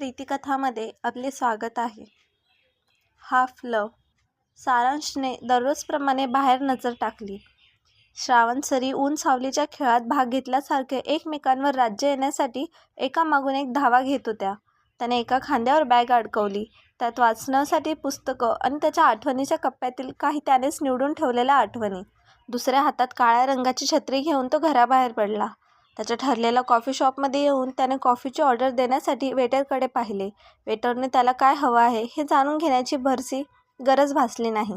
प्रीतिकथामध्ये आपले स्वागत आहे. हाफ लव सारांशने दररोजप्रमाणे बाहेर नजर टाकली. श्रावण सरी ऊन सावलीच्या खेळात भाग घेतल्यासारखे एकमेकांवर राज्य येण्यासाठी एकामागून एक धावा घेत होत्या. त्याने एका खांद्यावर बॅग अडकवली. त्यात वाचण्यासाठी पुस्तकं आणि त्याच्या आठवणीच्या कप्प्यातील काही त्यानेच निवडून ठेवलेल्या आठवणी. दुसऱ्या हातात काळ्या रंगाची छत्री घेऊन तो घराबाहेर पडला. त्याच्या ठरलेल्या कॉफी शॉपमध्ये येऊन त्याने कॉफीची ऑर्डर देण्यासाठी वेटरकडे पाहिले. वेटरने त्याला काय हवं आहे हे जाणून घेण्याची भरसी गरज भासली नाही.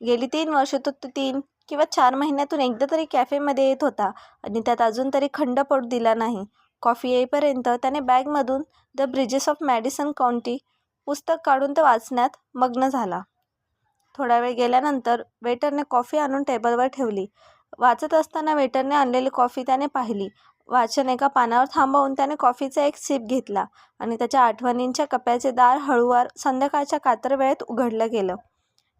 गेली तीन वर्ष तो तीन किंवा चार महिन्यातून एकदा तरी कॅफेमध्ये येत होता आणि त्यात अजून तरी खंड पडू दिला नाही. कॉफी येईपर्यंत त्याने बॅगमधून The Bridges of Madison County पुस्तक काढून ते वाचण्यात मग्न झाला. थोडा वेळ गेल्यानंतर वेटरने कॉफी आणून टेबलवर ठेवली. वाचत असताना वेटरने आणलेली कॉफी त्याने पाहिली. वाचन एका पानावर थांबवून त्याने कॉफीचा एक सिप घेतला आणि त्याच्या आठवणींच्या कप्याचे दार हळूवार संध्याकाळच्या कातर वेळेत उघडलं गेलं.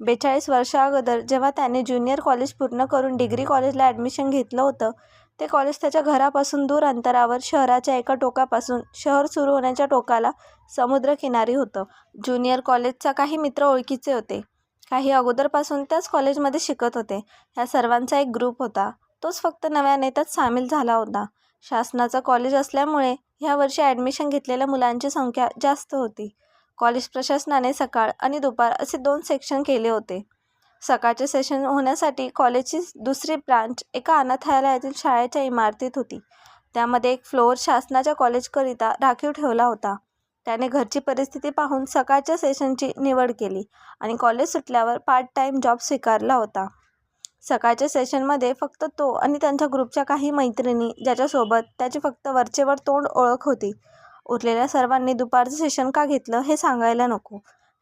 बेचाळीस वर्षाअगोदर जेव्हा त्याने ज्युनियर कॉलेज पूर्ण करून डिग्री कॉलेजला ॲडमिशन घेतलं होतं ते कॉलेज त्याच्या घरापासून दूर अंतरावर शहराच्या एका टोकापासून शहर सुरू होण्याच्या टोकाला समुद्रकिनारी होतं. ज्युनियर कॉलेजचा काही मित्र ओळखीचे होते. काही अगोदरपासून त्याच कॉलेजमध्ये शिकत होते. ह्या सर्वांचा एक ग्रुप होता. तोच फक्त नव्याने त्यात सामील झाला होता. शासनाचं कॉलेज असल्यामुळे ह्या वर्षी ॲडमिशन घेतलेल्या मुलांची संख्या जास्त होती. कॉलेज प्रशासनाने सकाळ आणि दुपार असे दोन सेक्शन केले होते. सकाळचे सेशन होण्यासाठी कॉलेजची दुसरी ब्रांच एका अनाथालयातील शाळेच्या इमारतीत होती. त्यामध्ये एक फ्लोअर शासनाच्या कॉलेजकरिता राखीव ठेवला होता. त्याने घरची परिस्थिती पाहून सकाळच्या सेशनची निवड केली आणि कॉलेज सुटल्यावर पार्ट टाईम जॉब स्वीकारला होता. सकाळच्या सेशनमध्ये फक्त तो आणि त्यांच्या ग्रुपच्या काही मैत्रिणी ज्याच्यासोबत त्याची फक्त वरचेवर तोंड ओळख होती. उरलेल्या सर्वांनी दुपारचं सेशन का घेतलं हे सांगायला नको.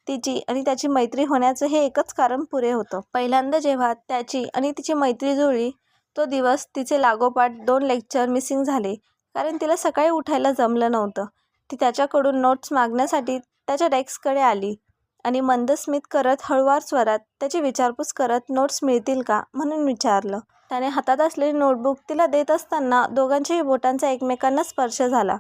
तिची आणि त्याची मैत्री होण्याचं हे एकच कारण पुरे होतं. पहिल्यांदा जेव्हा त्याची आणि तिची मैत्री जुळली तो दिवस तिचे लागोपाठ दोन लेक्चर मिसिंग झाले कारण तिला सकाळी उठायला जमलं नव्हतं. ती त्याच्याकडून नोट्स मागण्यासाठी त्याच्या डेस्ककडे आली. आणि मंद स्मित करत हळुवार स्वरात त्याची विचारपूस करत नोट्स मिळतील का म्हणून विचारलं. त्याने हातात असलेली नोटबुक तिला देत असताना दोघांच्याही बोटांचा एकमेकांना स्पर्श झाला.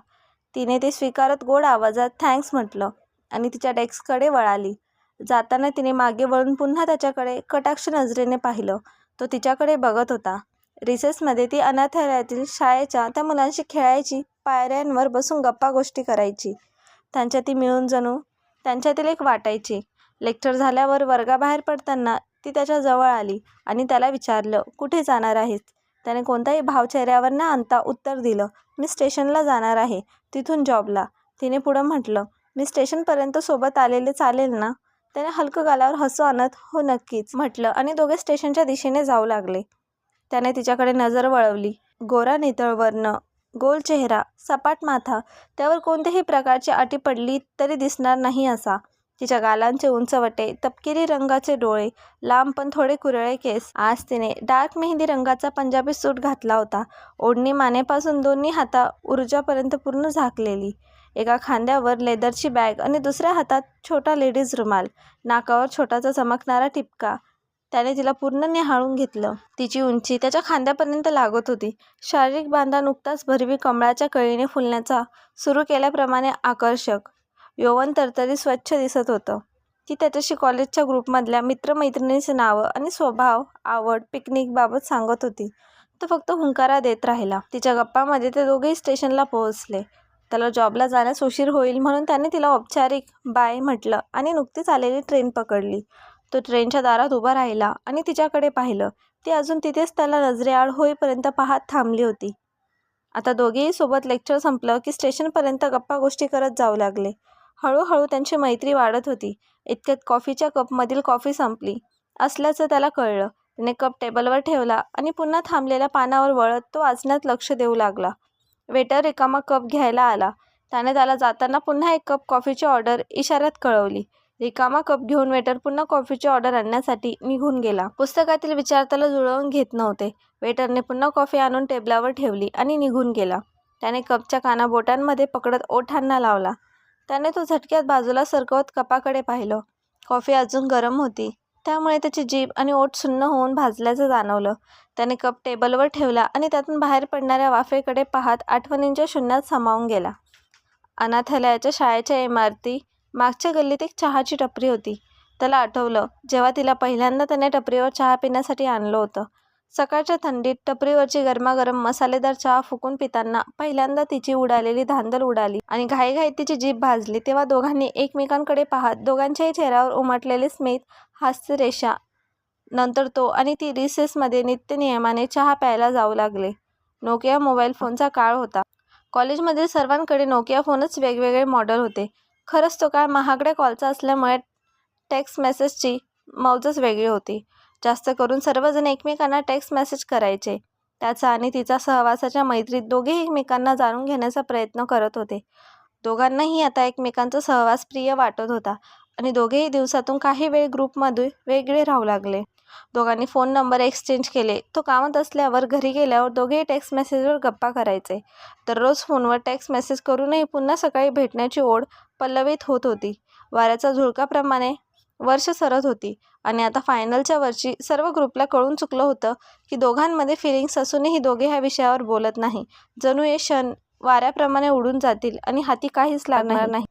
तिने ते स्वीकारत गोड आवाजात थँक्स म्हटलं आणि तिच्या डेस्ककडे वळाली. जाताना तिने मागे वळून पुन्हा त्याच्याकडे कटाक्ष नजरेने पाहिलं. तो तिच्याकडे बघत होता. रिसेसमध्ये ती अनाथालयातील शाळेच्या त्या मुलांशी खेळायची पायऱ्यांवर बसून गप्पा गोष्टी करायची. त्यांच्या ती मिळून जणू त्यांच्यातील एक वाटायची. लेक्चर झाल्यावर वर्गाबाहेर पडताना ती त्याच्याजवळ आली आणि त्याला विचारलं कुठे जाणार आहेस? त्याने कोणताही भाव चेहऱ्यावर न आणता उत्तर दिलं मी स्टेशनला जाणार आहे तिथून जॉबला. तिने पुढं म्हटलं मी स्टेशनपर्यंत सोबत आलेले चालेल ना? त्याने हलकं गालावर हसू आणत हो नक्कीच म्हटलं आणि दोघे स्टेशनच्या दिशेने जाऊ लागले. त्याने तिच्याकडे नजर वळवली. गोरा नितळवरनं गोल चेहरा सपाट माथा त्यावर कोणत्याही प्रकारची अटी पडली तरी दिसणार नाही असा. तिच्या गालांचे उंचवटे तपकिरी रंगाचे डोळे लांब पण थोडे कुरळे केस. आज तिने डार्क मेहंदी रंगाचा पंजाबी सूट घातला होता. ओढणी मानेपासून दोन्ही हाता ऊर्जापर्यंत पूर्ण झाकलेली. एका खांद्यावर लेदरची बॅग आणि दुसऱ्या हातात छोटा लेडीज रुमाल. नाकावर छोटाचा चमकणारा टिपका. त्याने तिला पूर्ण निहाळून घेतलं. तिची उंची त्याच्या खांद्यापर्यंत लागत होती. शारीरिक बांधा नुकताच भरवी कमळाच्या कळीने फुलण्याचा सुरू केल्याप्रमाणे आकर्षक यौवन तरतरी स्वच्छ दिसत होतं. ती त्याच्याशी कॉलेजच्या ग्रुपमधल्या मित्रमैत्रिणींची नावं आणि स्वभाव आवड पिकनिकबाबत सांगत होती. तो फक्त हुंकारा देत राहिला. तिच्या गप्पामध्ये ते दोघेही स्टेशनला पोहोचले. त्याला जॉबला जाण्यास उशीर होईल म्हणून त्याने तिला औपचारिक बाय म्हटलं आणि नुकतीच आलेली ट्रेन पकडली. तो ट्रेनच्या दारात उभा राहिला आणि तिच्याकडे पाहिलं. ती अजून तिथेच त्याला नजरेआड होईपर्यंत पाहत थांबली होती. आता दोघेही सोबत लेक्चर संपलं की स्टेशनपर्यंत गप्पा गोष्टी करत जाऊ लागले. हळूहळू त्यांची मैत्री वाढत होती. इतक्यात कॉफीच्या कपमधील कॉफी संपली. असल्याचं त्याला कळलं. त्याने कप टेबलवर ठेवला आणि पुन्हा थांबलेल्या पानावर वळत तो वाचण्यात लक्ष देऊ लागला. वेटर रिकामा कप घ्यायला आला. त्याने त्याला जाताना पुन्हा एक कप कॉफीची ऑर्डर इशाऱ्यात कळवली. रिकामा कप घेऊन वेटर पुन्हा कॉफीची ऑर्डर आणण्यासाठी निघून गेला. पुस्तकातील विचार त्याला जुळवून घेत नव्हते. वेटरने पुन्हा कॉफी आणून टेबलावर ठेवली आणि निघून गेला. त्याने कपच्या काना बोटांमध्ये पकडत ओठांना लावला. त्याने तो झटक्यात बाजूला सरकवत कपाकडे पाहिलं. कॉफी अजून गरम होती. त्यामुळे त्याची जीभ आणि ओठ सुन्न होऊन भाजल्याचं जाणवलं. त्याने कप टेबलवर ठेवला आणि त्यातून बाहेर पडणाऱ्या वाफेकडे पाहत आठवणींच्या शून्यात सामावून गेला. अनाथालयाच्या शाळेच्या इमारती मागच्या गल्लीत एक चहाची टपरी होती. त्याला आठवलं जेव्हा तिला पहिल्यांदा त्याने टपरीवर चहा पिण्यासाठी आणलं होतं. सकाळच्या थंडीत टपरीवरची गरमागरम मसालेदार चहा फुकून पिताना पहिल्यांदा तिची उडालेली धांदल उडाली आणि घाईघाईत तिची जीभ भाजली तेव्हा दोघांनी एकमेकांकडे पाहत दोघांच्याही चेहऱ्यावर उमटलेले स्मित हास्यरेषा नंतर तो आणि ती रिसेसमध्ये नित्य नियमाने चहा प्यायला जाऊ लागले. नोकिया मोबाईल फोनचा काळ होता. कॉलेजमधील सर्वांकडे नोकिया फोनच वेगवेगळे मॉडेल होते. खरंच तो काळ महागड्या कॉलचा असल्यामुळे टेक्स्ट मेसेजची मौजच वेगळी होती. जास्त करून सर्वजण एकमेकांना टेक्स्ट मेसेज करायचे. त्याचा आणि तिचा सहवासाच्या मैत्रीत दोघेही एकमेकांना जाणून घेण्याचा प्रयत्न करत होते. दोघांनाही आता एकमेकांचा सहवास प्रिय वाटत होता आणि दोघेही दिवसातून काही वेळ ग्रुपमध्ये वेगळे राहू लागले. दोघांनी फोन नंबर एक्सचेंज केले. तो कामात असल्यावर घरी गेल्यावर दोघेही टेक्स्ट मेसेजवर गप्पा करायचे. दररोज फोनवर टेक्स्ट मेसेज करूनही पुन्हा सकाळी भेटण्याची ओढ पल्लवित होत होती. वाऱ्याच्या झुळकाप्रमाणे वर्ष सरत होती आणि आता फायनलच्या वर्षी सर्व ग्रुपला कळून चुकलं होतं की दोघांमध्ये फिलिंग्स असूनही दोघे ह्या विषयावर बोलत नाही. जणू हे क्षण वाऱ्याप्रमाणे उडून जातील आणि हाती काहीच लागणार नाही.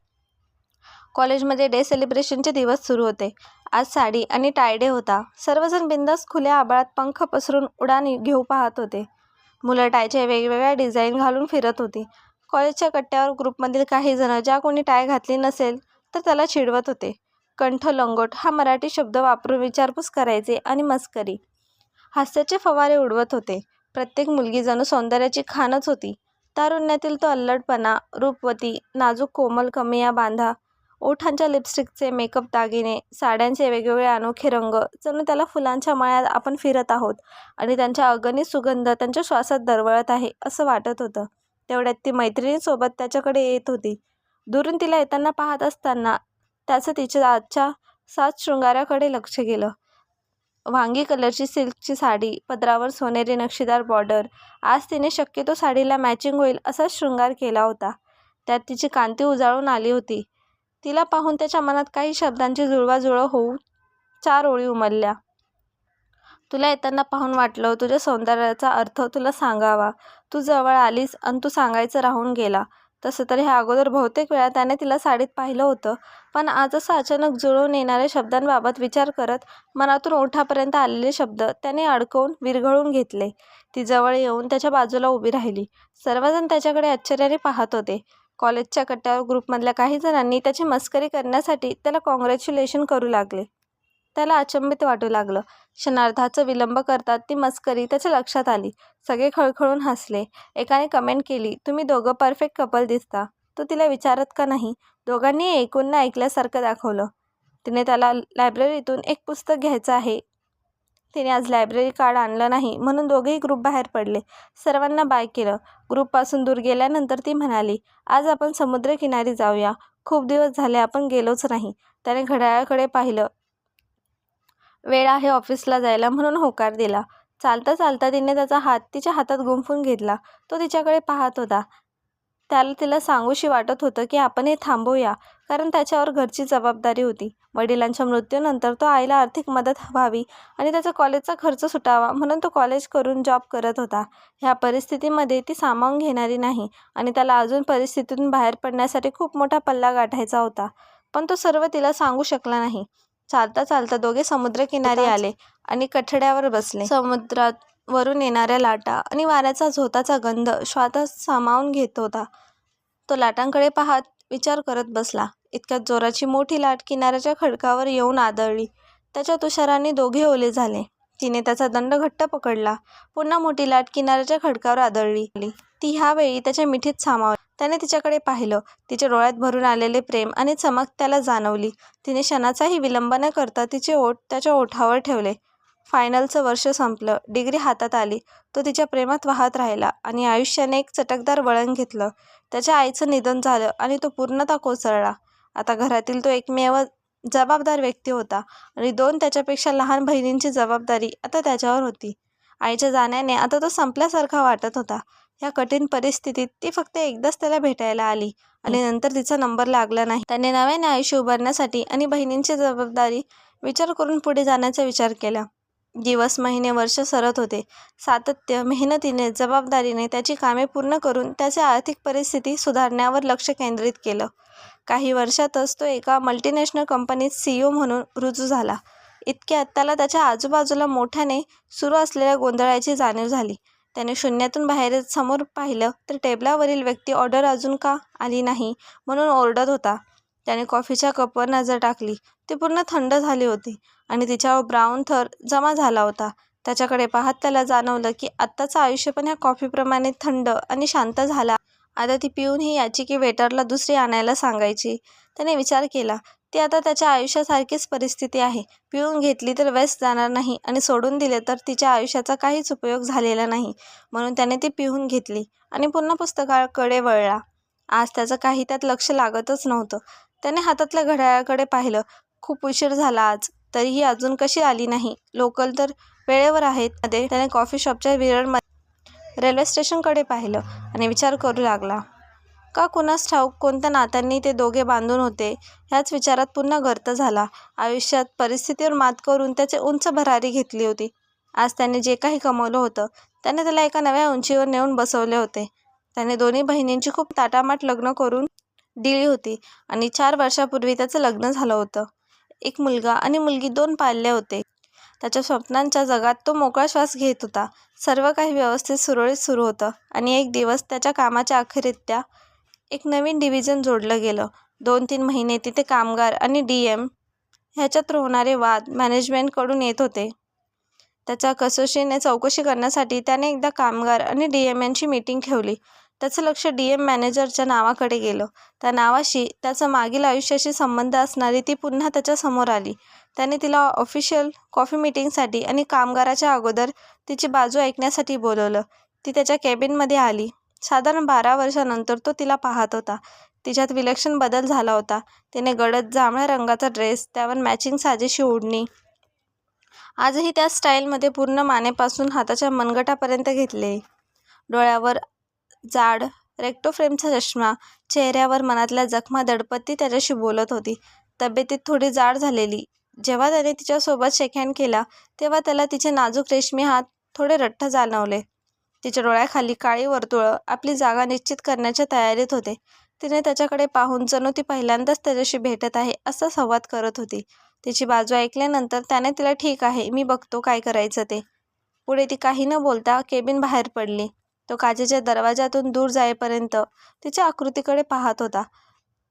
कॉलेजमध्ये डे सेलिब्रेशनचे दिवस सुरू होते. आज साडी आणि टायडे होता. सर्वजण बिंदास खुल्या आबाळात पंख पसरून उडान घेऊ पाहत होते. मुलं टायच्या वेगवेगळ्या डिझाईन घालून फिरत होती. कॉलेजच्या कट्ट्यावर ग्रुपमधील काही जण ज्या कोणी टाय घातली नसेल तर त्याला चिडवत होते. कंठ लंगोट हा मराठी शब्द वापरून विचारपूस करायचे आणि मस्करी. हास्याचे फवारे उडवत होते. प्रत्येक मुलगी जणू सौंदर्याची खानच होती. तारुण्यातील तो अल्लडपणा रूपवती नाजूक कोमल कमिया बांधा ओठांच्या लिपस्टिकचे मेकअप दागिने साड्यांचे वेगवेगळे अनोखे रंग जणू त्याला फुलांच्या मळ्यात आपण फिरत आहोत आणि त्यांच्या अगणित सुगंध त्यांच्या श्वासात दरवळत आहे असं वाटत होतं. तेवढ्यात ती मैत्रिणीसोबत त्याच्याकडे येत होती. दुरून तिला येताना पाहत असताना त्याचं तिच्या आजच्या सात शृंगाराकडे लक्ष गेलं. वांगी कलरची सिल्कची साडी पदरावर सोनेरी नक्षीदार बॉर्डर आज तिने शक्यतो साडीला मॅचिंग होईल असा शृंगार केला होता. त्यात तिची कांती उजाळून आली होती. तिला पाहून त्याच्या मनात काही शब्दांची जुळवाजुळव होऊन चार ओळी उमलल्या. तुला येताना पाहून वाटलं तुझ्या सौंदर्याचा अर्थ तुला सांगावा. तू जवळ आलीस आणि तू सांगायचं राहून गेला. तसं तर ह्या अगोदर बहुतेक वेळा त्याने तिला साडीत पाहिलं होतं. पण आज असं अचानक जुळवून येणाऱ्या शब्दांबाबत विचार करत मनातून ओठापर्यंत आलेले शब्द त्याने अडकवून विरघळून घेतले. ती जवळ येऊन त्याच्या बाजूला उभी राहिली. सर्वजण त्याच्याकडे आश्चर्याने पाहत होते. कॉलेजच्या कट्ट्यावर ग्रुपमधल्या काही जणांनी त्याची मस्करी करण्यासाठी त्याला कॉंग्रॅच्युलेशन करू लागले. त्याला अचंबित वाटू लागलं. क्षणार्धाचं विलंब करतात ती मस्करी त्याच्या लक्षात आली. सगळे खळखळून हसले. एकाने कमेंट केली तुम्ही दोघं परफेक्ट कपल दिसता. तो तिला विचारत का नाही दोघांनी ऐकून ऐकल्यासारखं दाखवलं. तिने त्याला लायब्ररीतून एक पुस्तक घ्यायचं आहे. तिने आज लायब्ररी कार्ड आणलं नाही म्हणून दोघेही ग्रुप बाहेर पडले. सर्वांना बाय केलं. ग्रुपपासून दूर गेल्यानंतर ती म्हणाली आज आपण समुद्रकिनारी जाऊया. खूप दिवस झाले आपण गेलोच नाही. त्याने घड्याळाकडे पाहिलं. वेळ आहे ऑफिसला जायला म्हणून होकार दिला. चालता चालता तिने त्याचा हात तिच्या हातात गुंफून घेतला. तो तिच्याकडे पाहत होता. त्याला तिला सांगूशी वाटत होतं की आपण हे थांबवूया कारण त्याच्यावर घरची जबाबदारी होती. वडिलांच्या मृत्यूनंतर तो आईला आर्थिक मदत व्हावी आणि त्याचा कॉलेजचा खर्च सुटावा म्हणून तो कॉलेज करून जॉब करत होता. ह्या परिस्थितीमध्ये ती सामावून घेणारी नाही आणि त्याला अजून परिस्थितीतून बाहेर पडण्यासाठी खूप मोठा पल्ला गाठायचा होता. पण तो सर्व तिला सांगू शकला नाही. चालता चालता दोघे समुद्रकिनारी आले आणि कठड्यावर बसले. समुद्रात वरून येणाऱ्या लाटा आणि वाऱ्याचा झोताचा गंध श्वासात सामावून घेत होता. तो लाटांकडे पाहत विचार करत बसला. इतक्यात जोराची मोठी लाट किनाऱ्याच्या खडकावर येऊन आदळली. त्याच्या तुषाराने दोघे ओले झाले. तिने त्याचा दंड घट्ट पकडला. पुन्हा मोठी लाट किनाऱ्याच्या खडकावर आदळली. ती ह्यावेळी त्याच्या मिठीत सामावली. त्याने तिच्याकडे पाहिलं. तिच्या डोळ्यात भरून आलेले प्रेम आणि चमक त्याला जाणवली. तिने क्षणाचाही विलंब न करता तिचे ओठ त्याच्या ओठावर ठेवले. फायनलचं वर्ष संपलं. डिग्री हातात आली. तो तिच्या प्रेमात वाहत राहिला आणि आयुष्याने एक चटकदार वळण घेतलं. त्याच्या आईचं निधन झालं आणि तो पूर्णतः कोसळला. आता घरातील तो एकमेव जबाबदार व्यक्ती होता आणि दोन त्याच्यापेक्षा लहान बहिणींची जबाबदारी आता त्याच्यावर होती. आईच्या जाण्याने आता तो संपल्यासारखा वाटत होता. या कठीण परिस्थितीत ती फक्त एकदाच त्याला भेटायला आली आणि नंतर तिचा नंबर लागला नाही. त्याने नव्याने आयुष्य उभारण्यासाठी आणि बहिणींची जबाबदारी विचार करून पुढे जाण्याचा विचार केला. दिवस महिने वर्ष सरत होते. सातत्य मेहनतीने जबाबदारीने त्याची कामे पूर्ण करून त्याची आर्थिक परिस्थिती सुधारण्यावर लक्ष केंद्रित केलं. काही वर्षातच तो एका मल्टीनॅशनल कंपनीत सी ओ म्हणून रुजू झाला. इतक्यात त्याला त्याच्या आजूबाजूला मोठ्याने सुरू असलेल्या गोंधळाची जाणीव झाली. त्याने शून्यातून बाहेर समोर पाहिलं तर टेबलावरील व्यक्ती ऑर्डर अजून का आली नाही म्हणून ओरडत होता. त्याने कॉफीच्या कपवर नजर टाकली. ती पूर्ण थंड झाली होती आणि तिच्यावर ब्राऊन थर जमा झाला होता. त्याच्याकडे पाहत त्याला जाणवलं की आत्ताचं आयुष्य पण ह्या कॉफीप्रमाणे थंड आणि शांत झाला. आता ती पिऊन ही याची की वेटरला दुसरी आणायला सांगायची. त्याने विचार केला ती आता त्याच्या आयुष्यासारखीच परिस्थिती आहे. पिऊन घेतली तर व्यस्त जाणार नाही आणि सोडून दिले तर तिच्या आयुष्याचा काहीच उपयोग झालेला नाही म्हणून त्याने ती पिऊन घेतली आणि पुन्हा पुस्तकाकडे वळला. आज त्याचं काही त्यात लक्ष लागतच नव्हतं. त्याने हातातल्या घड्याळाकडे पाहिलं. खूप उशीर झाला आज. तरीही अजून कशी आली नाही? लोकल तर वेळेवर आहेत. मध्ये त्याने कॉफी शॉपच्या विरळमध्ये रेल्वे स्टेशनकडे पाहिलं आणि विचार करू लागला. का कुणास ठाऊक कोणत्या नात्यांनी ते दोघे बांधून होते ह्याच विचारात पुन्हा गर्त झाला. आयुष्यात परिस्थितीवर मात करून त्याचे उंच भरारी घेतली होती. आज त्याने जे काही कमवलं होतं त्याने त्याला एका नव्या उंचीवर नेऊन बसवले होते. त्याने दोन्ही बहिणींची खूप ताटामाट लग्न करून दिली होती आणि चार वर्षापूर्वी त्याचं लग्न झालं होतं. एक मुलगा आणि मुलगी दोन पाळले होते. त्याच्या स्वप्नांच्या जगात तो मोकळा श्वास घेत होता. सर्व काही व्यवस्थित सुरळीत सुरू होतं आणि एक दिवस त्याच्या कामाच्या अखेरीत त्या एक नवीन डिव्हिजन जोडलं गेलं. दोन तीन महिने तिथे कामगार आणि डी एम ह्याच्यात होणारे वाद मॅनेजमेंटकडून येत होते. त्याच्या कसोशीने चौकशी करण्यासाठी त्याने एकदा कामगार आणि डी एम यांची मीटिंग ठेवली. त्याचं लक्ष डी एम मॅनेजरच्या नावाकडे गेलं. त्या नावाशी त्याचा मागील आयुष्याशी संबंध असणारी ती पुन्हा त्याच्यासमोर आली. त्याने तिला ऑफिशियल कॉफी मीटिंगसाठी आणि कामगाराच्या अगोदर तिची बाजू ऐकण्यासाठी बोलवलं. ती त्याच्या कॅबिनमध्ये आली. साधारण बारा वर्षानंतर तो तिला पाहत होता. तिच्यात विलक्षण बदल झाला होता. तिने गडद जांभळ्या रंगाचा ड्रेस त्यावर मॅचिंग साजेशी ओढणी. आजही त्या स्टाईलमध्ये पूर्ण मानेपासून हाताच्या मनगटापर्यंत घेतले. डोळ्यावर जाड रेक्टो फ्रेमचा चष्मा चेहऱ्यावर मनातल्या जखमा दडपत ती त्याच्याशी बोलत होती. तब्येतीत थोडी जाड झालेली. जेव्हा त्याने तिच्यासोबत शेकहँड केला तेव्हा त्याला तिचे नाजूक रेशमी हात थोडे रट्ट जाणवले. तिच्या डोळ्याखाली काळी वर्तुळं आपली जागा निश्चित करण्याच्या तयारीत होते. तिने त्याच्याकडे पाहून जणू ती पहिल्यांदाच त्याच्याशी भेटत आहे असा संवाद करत होती. तिची बाजू ऐकल्यानंतर त्याने तिला ठीक आहे मी बघतो काय करायचं ते. पुढे ती काही न बोलता केबिन बाहेर पडली. तो काचेच्या दरवाजातून दूर जाईपर्यंत तिच्या आकृतीकडे पाहत होता.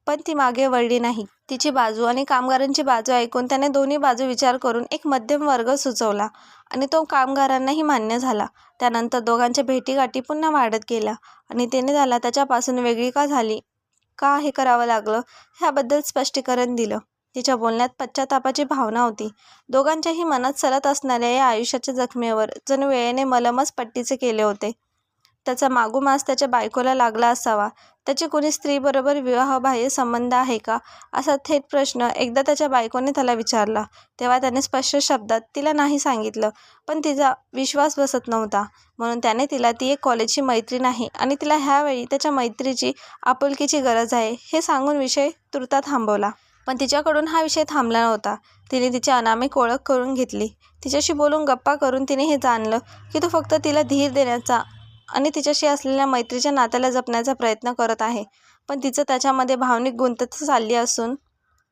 पण ती मागे वळली नाही. तिची बाजू आणि कामगारांची बाजू ऐकून त्याने दोन्ही बाजू विचार करून एक मध्यम वर्ग सुचवला आणि तो कामगारांनाही मान्य झाला. त्यानंतर दोघांच्या भेटीगाठी पुन्हा वाढत गेल्या आणि तिने त्याला त्याच्यापासून वेगळी का झाली? का हे करावं लागलं? ह्याबद्दल स्पष्टीकरण दिलं. तिच्या बोलण्यात पश्चातापाची भावना होती. दोघांच्याही मनात चलत असणाऱ्या या आयुष्याच्या जखमेवर जणू वेळेने मलमच पट्टीचे केले होते. त्याचा मागोमास त्याच्या बायकोला लागला असावा. त्याचे कोणी स्त्रीबरोबर विवाहबाह्य संबंध आहे का? असा थेट प्रश्न एकदा त्याच्या बायकोने त्याला विचारला. तेव्हा त्याने स्पष्ट शब्दात तिला नाही सांगितलं पण तिचा विश्वास बसत नव्हता. म्हणून त्याने तिला ती एक कॉलेजची मैत्रीण आहे आणि तिला ह्यावेळी त्याच्या मैत्रीची आपुलकीची गरज आहे हे सांगून विषय तुर्ता थांबवला. पण तिच्याकडून हा विषय थांबला नव्हता. तिने तिची अनामिक ओळख करून घेतली. तिच्याशी बोलून गप्पा करून तिने हे जाणलं की तो फक्त तिला धीर देण्याचा आणि तिच्याशी असलेल्या मैत्रीच्या नात्याला जपण्याचा प्रयत्न करत आहे. पण तिचं त्याच्यामध्ये भावनिक गुंतत चालली असून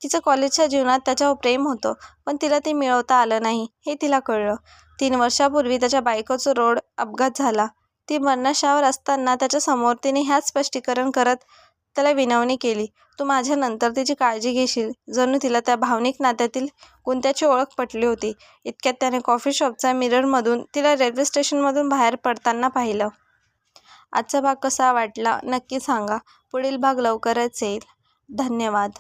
तिचं कॉलेजच्या जीवनात त्याच्यावर प्रेम होतं पण तिला ते मिळवता आलं नाही हे तिला कळलं. तीन वर्षापूर्वी त्याच्या बायकोचं रोड अपघात झाला. ती मरणाशावर असताना त्याच्यासमोर तिने ह्याच स्पष्टीकरण करत त्याला विनवणी केली तू माझ्यानंतर तिची काळजी घेशील जणू तिला त्या भावनिक नात्यातील गुंत्याची ओळख पटली होती. इतक्यात त्याने कॉफी शॉपच्या मिररमधून तिला रेल्वे स्टेशनमधून बाहेर पडताना पाहिलं. आजचा भाग कसा वाटला नक्की सांगा. पुढील भाग लवकरच येईल. धन्यवाद.